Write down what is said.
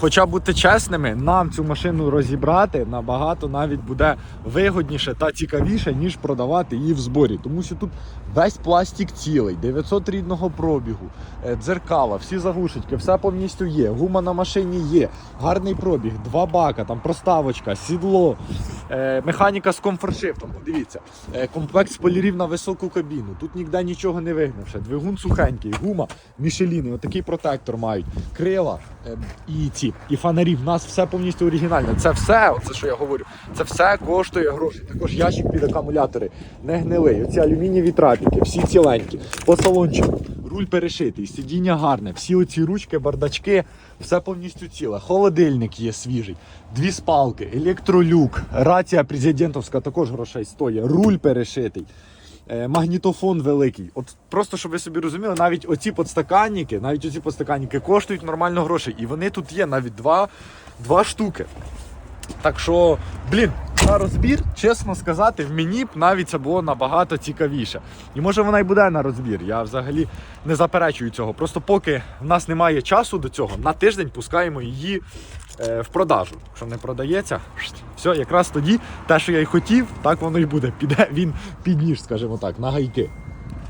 Хоча бути чесними, нам цю машину розібрати набагато навіть буде вигодніше та цікавіше, ніж продавати її в зборі. Тому що тут весь пластик цілий, 900 рідного пробігу, е, дзеркала, всі заглушечки, все повністю є. Гума на машині є, гарний пробіг, два бака, там проставочка, сідло, механіка з комфортшифтом. Подивіться, е, комплект спойлерів на високу кабіну. Тут ніде нічого не вигнавши. Двигун сухенький, гума, мішеліни, отакий протектор мають, крила е, і ці, і фонарі. В нас все повністю оригінальне. Це все, оце що я говорю, це все коштує грошей. Також ящик під акумулятори не гнилий. Оці алюмінієві трапіки, всі ціленькі. По салончику. Руль перешитий, сидіння гарне, всі оці ручки, бардачки, все повністю ціле. Холодильник є свіжий, дві спалки, електролюк, рація президентовська також грошей стоїть, руль перешитий. Е, Магнітофон великий. От просто щоб ви собі розуміли, навіть оці подстаканники, навіть оці подстаканники коштують нормально грошей. І вони тут є навіть два, два штуки. Так що, блін, на розбір, чесно сказати, мені б навіть це було набагато цікавіше. І може вона й буде на розбір. Я взагалі не заперечую цього. Просто поки в нас немає часу до цього, на тиждень пускаємо її е, в продажу. Якщо не продається, все, якраз тоді те, що я й хотів, так воно й буде. Піде він під ніж, скажімо так, на гайки.